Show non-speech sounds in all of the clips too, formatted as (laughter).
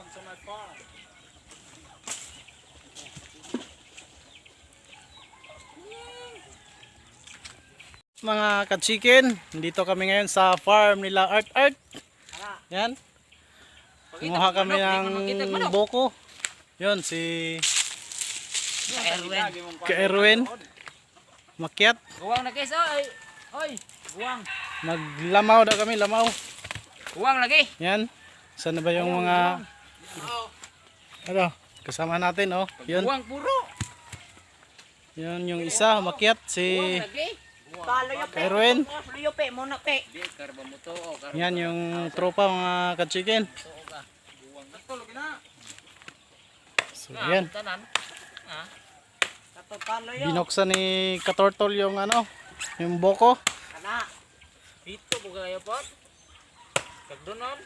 Welcome to my farm. Mga ka-chicken, dito kami ngayon sa farm nila Art Art. Yan. Kumuha kami ng boko. Yun, si Erwin. Ka Erwin. Makyat. Buwang na guys, oy. Oy, buwang. Maglamaw daw kami, lamaw. Buwang lagi. Yan. Sana ba yung mga... Ano, kasama natin, oh. Yun, Buwang puro. yun yung isa, makyat, si Erwin. Oh. Yan yung tropa mga ka-chicken. to ka. Buwang na to lagi na. So, yan. Kato palo yung. Binuksan ni Katortol yung ano, yung boko. Kana. Dito po kayo po. Kagdonon.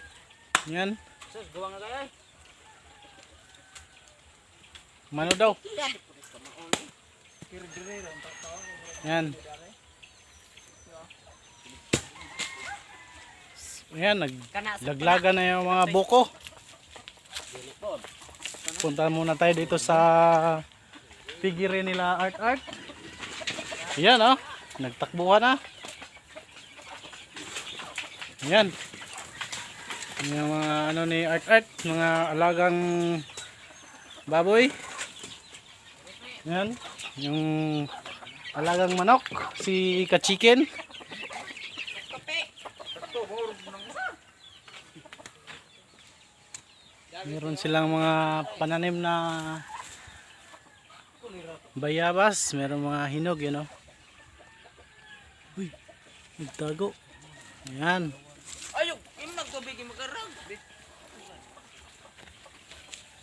Yan. Sus, buwang na kayo. Mano daw. Yan. Yan, Kana. naglaglagan na yung mga boko. Punta muna tayo dito sa pigiri nila Art Art. Yan oh, nagtakbuhan na. Yan. Yung mga ano ni Art Art, mga alagang baboy. Yan. Yung alagang manok, si Ka-Chicken. Meron silang mga pananim na bayabas, meron mga hinog, you know. Uy, nagtago. Ayan. Ayok, yung nagtubig yung.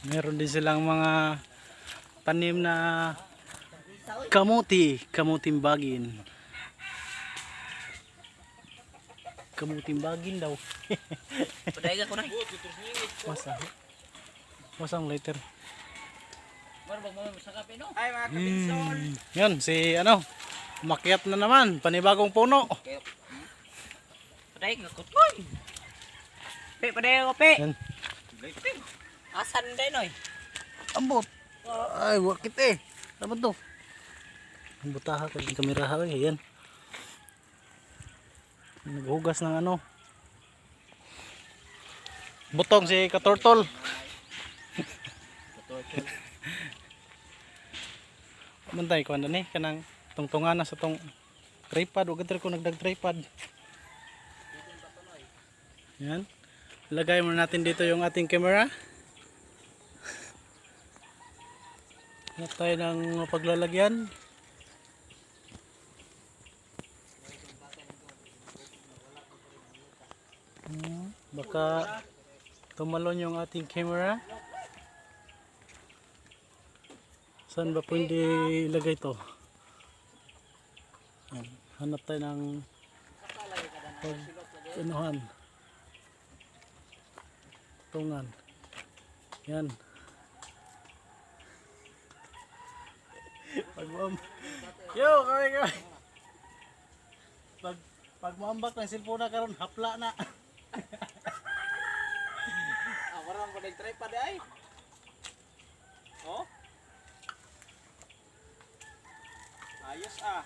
Meron din silang mga tanim na kamuti, kamuting bagin. Kamuting bagin daw. (laughs) Padayga ko na. Masa. Masang later. Ay mga kapinsol. Hmm. Yun, si ano, makyat na naman, panibagong puno. Padayga ko. Uy. Pe, padayo ko pe. Yan. Asan din oy. Ambot. Ay, wakit eh. Ano to? Ang butaha ka yung kamera ha. eh. Ayan. Naghugas ng ano. Butong si Katortol. Mantay ko ano ni kanang tungtungan na sa tong tripod. Huwag ko nagdag tripod. Yan. Lagay muna natin dito yung ating camera. Hanap tayo ng paglalagyan. Hmm, Baka tumalon yung ating camera. Saan ba pwede ilagay to? Yan. Hanap tayo ng pag anuhan. Tungan. Yan. Pag mam Yo, kami kami. Pag pag maambak ng cellphone na karon hapla na. Ah, warang paday tripod ay. Oh? Ayos ah.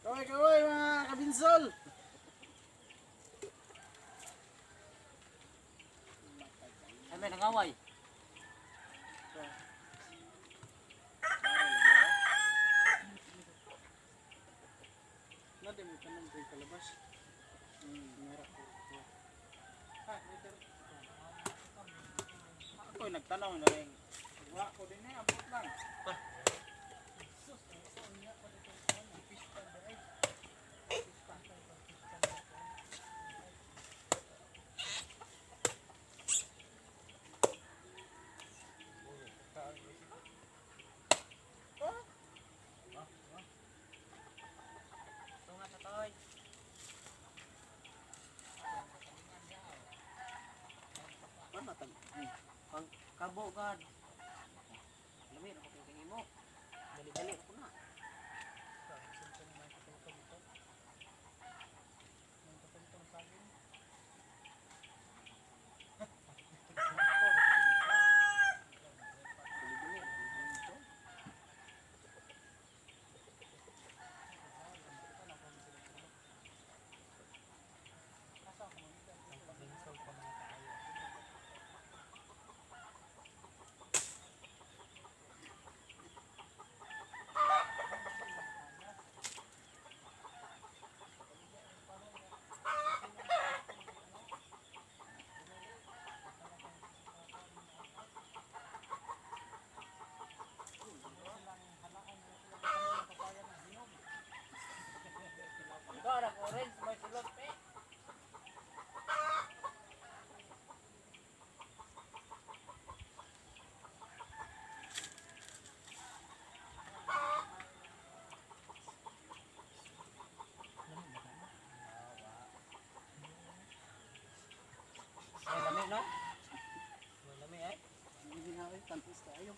Kaway kaway mga kabinsol. Ay, may nangaway. Nade mo tanong kay kalabas. Hmm, mera ko. Ha, later. Ako nagtanong na rin. Wa ko din eh, abot lang. Tunga Pag kabo gad. Lami na ko tingin mo. Dali-dali ko na. orange, may silot, pe. Ay, lami no? Lami ay. Hindi nga rin, tantis tayo.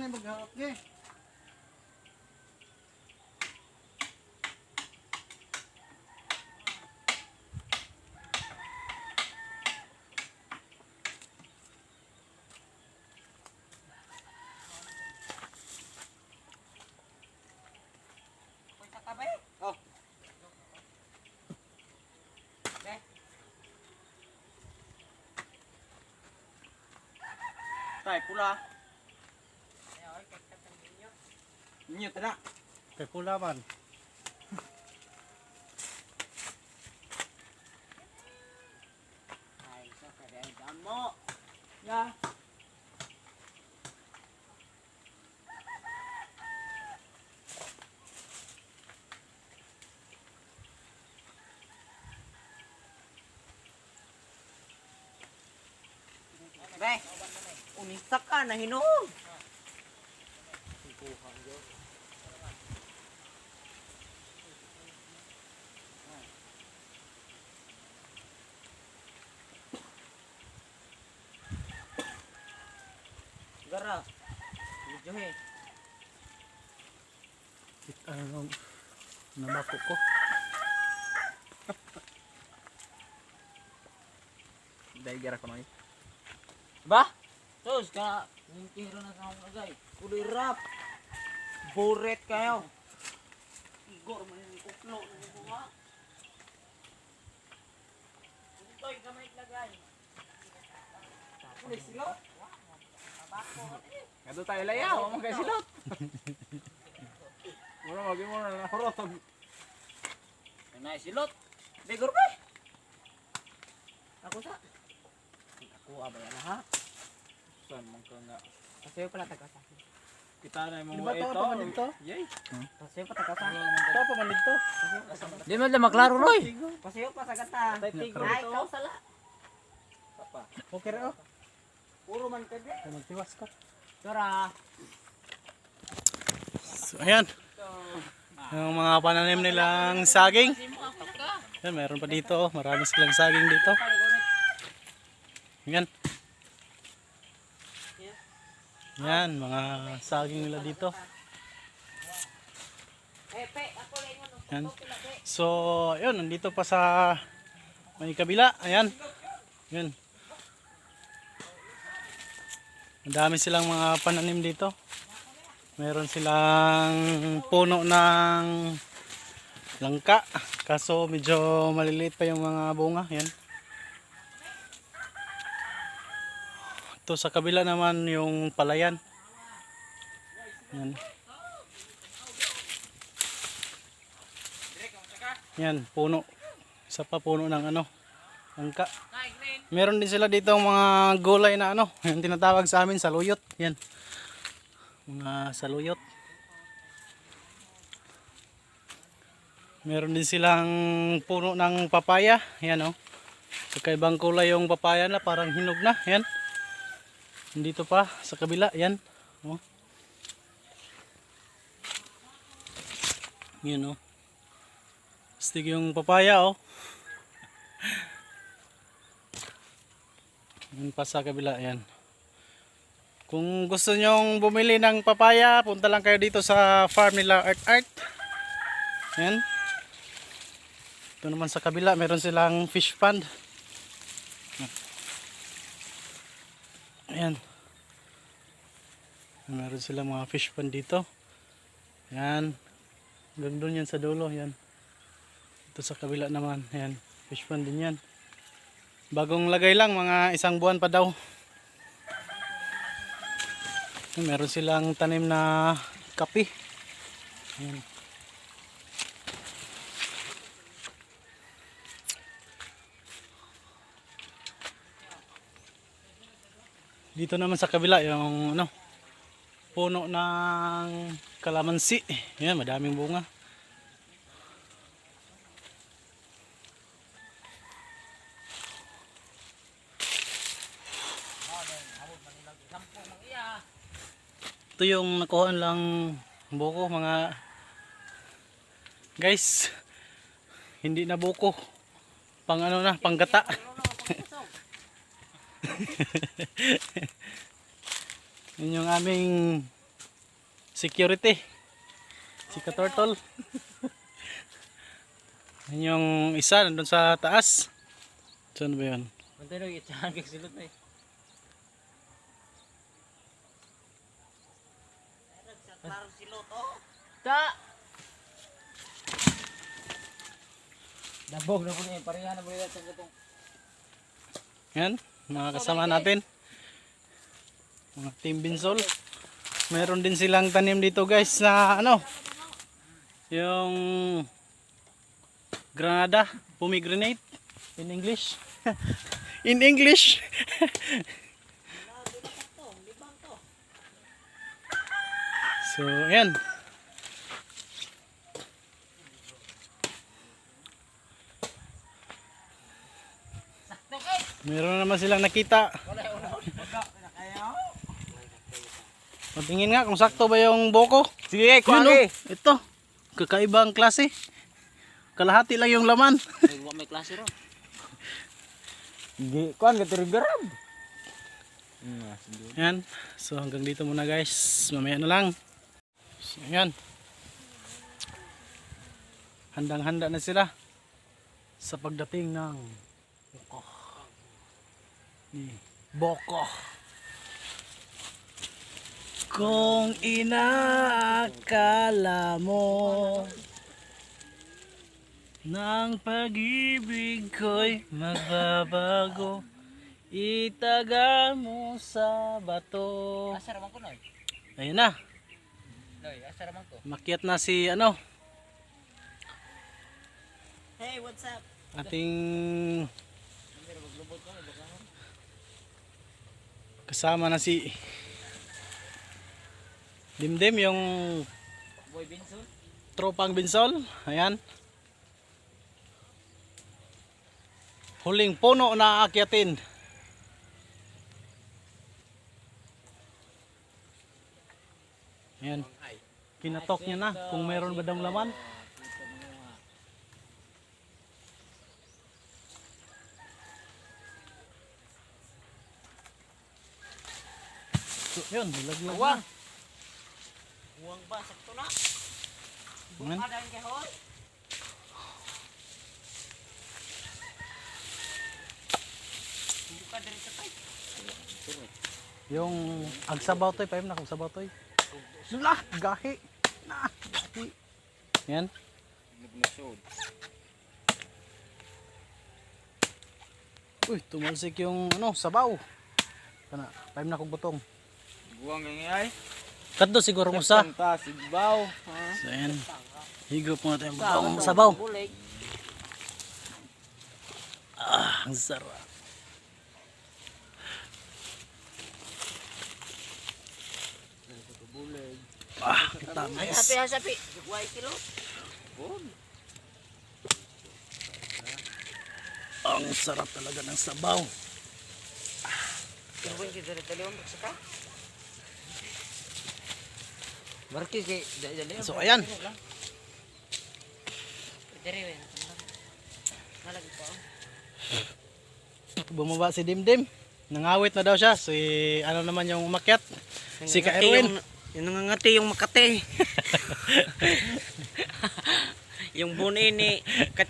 Yung maghahap niya? Tay, pula. Ay, ay, kay katang ninyo. Inyo, tada. Kay pula man. Unisa ka na hinuon. Gara. Medyo he. Ano, nabako ko. Dahil gara ko na Ba? Sus, ka yung tiro na sa mga guys. Kuloy rap. Buret kayo. Igor man yung uklo ng bunga. Utoy, kamay lagay. Kuloy silo. Ngato tayo layaw, mo kay silot. (laughs) Mura magi mo na nahurotog. Kanay silot. Bigor ba? Ako sa. Ako abay na ha. Saan mo ka nga. Kasi pala taga sa. Kita na mo Di ba to, pamanid to? Yay. Kasi pa taga sa. Ito, pamanid to. Di man lang maklaro roy. Kasi pa sa gata. Ay, kau sala. Papa. Okay rin, oh. Puro man ka di. Kaya Magtiwas ka. Dora. So, ayan. Yung mga pananim nilang saging. Ayan, meron pa dito. oh. Marami silang saging dito. Ayan. Ayan, mga saging nila dito. Ayan. So, ayun, nandito pa sa may kabila. Ayan. Ayan. Ang dami silang mga pananim dito. Meron silang puno ng langka. Kaso medyo maliliit pa yung mga bunga. Ayan. Ito sa kabila naman yung palayan. Ayan. Yan, puno. Isa pa puno ng ano, langka. Meron din sila dito mga gulay na ano, (laughs) yung tinatawag sa amin saluyot. Yan. Mga saluyot. Meron din silang puno ng papaya. Yan oh. Kakaibang kulay yung papaya na parang hinog na. Yan. Dito pa sa kabila. Yan. Oh. Yan oh. Astig yung papaya oh. (laughs) Yun pa sa kabila yan. Kung gusto nyong bumili ng papaya, punta lang kayo dito sa farm nila Art Art. Yan. Ito naman sa kabila, meron silang fish pond. Ayan. Meron silang mga fish pond dito. Yan. Hanggang doon yan sa dulo. Yan. Ito sa kabila naman. Ayan. Fish pond din yan. Bagong lagay lang. Mga isang buwan pa daw. Ayan, Meron silang tanim na kapi. Ayan. Dito naman sa kabila yung ano puno ng kalamansi. Yan, madaming bunga. Ito yung nakuha lang buko mga guys. Hindi na buko. Pang ano na, panggata. (laughs) Yun yung aming security. Si Katortol. Yun yung isa nandun sa taas. Saan ba yun? Punta na itsahan kay silot na eh. Ta! Dabog na po niya. Pareha na po niya sa gatong. Yan, mga kasama natin. Mga team Binsol. Meron din silang tanim dito guys na ano. Yung granada, pomegranate in English. (laughs) in English. (laughs) so, yan. Meron naman silang nakita. Patingin nga kung sakto ba yung boko. Sige, Yun oh, ito. Kakaibang klase. Kalahati lang yung laman. Huwag may klase ro. Gi, kuan ka tirgarab. Yan. So hanggang dito muna guys. Mamaya na lang. So, yan. Handang-handa na sila sa pagdating ng boko. Ni boko. Kung inaakala mo ng pag-ibig ko'y magbabago Itaga mo sa bato Asa ko noy? Ayun na, Noy, asa raman ko? makiat na si ano Hey, what's up? Ating Kasama na si Dimdim yung Boy Benson? tropang binsol Ayan. Huling puno na aakyatin Ayan. Kinatok niya na kung meron ba daw laman yun, nilaglag na. Huwag ba? Sakto na. Ayan. Ada yung kahon? Buka dari sa tay. Yung agsabaw toy, payam na kung sabaw toy. Lah, gahi. Na, gahi. Yan. Uy, tumalsik yung ano, sabaw. Kana, payam na kong butong. Buwang kang ay. Kadto siguro mo sa. Ta sigbaw. Ha? So, yan. Higop mo natin yung butong sabaw. Ah, ang sarap. Ah, tamis. Sapi sapi. Buhay kilo. Ang sarap talaga ng sabaw. Kung kita dari tali untuk saka. Markis kay. So, ayan. Pa. Bumaba si Dimdim. Nangawit na daw siya. Si ano naman yung umakyat. Si Ka Erwin. Yung nangangati yung Makate. (laughs) yung bunay ni ka,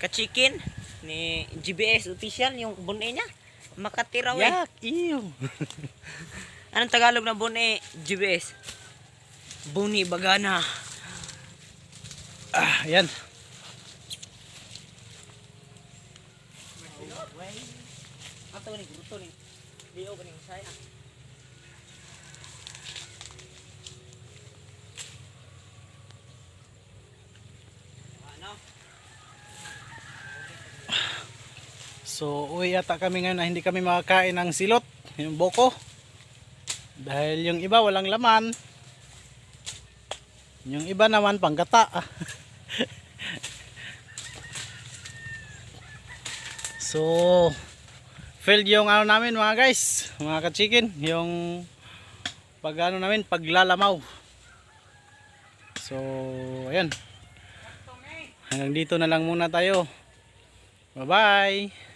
ka-chicken ni GBS official yung bunay niya. Makati raw eh. Yak, iyo. Anong Tagalog na bunay GBS? Buni Bagana. Ah, yan. So, uwi yata kami ngayon na hindi kami makakain ng silot. Yung boko. Dahil yung iba walang laman. Yung iba naman panggata. (laughs) so, failed yung ano namin mga guys, mga ka-chicken, yung pag ano namin, paglalamaw. So, ayan. Hanggang dito na lang muna tayo. Bye-bye.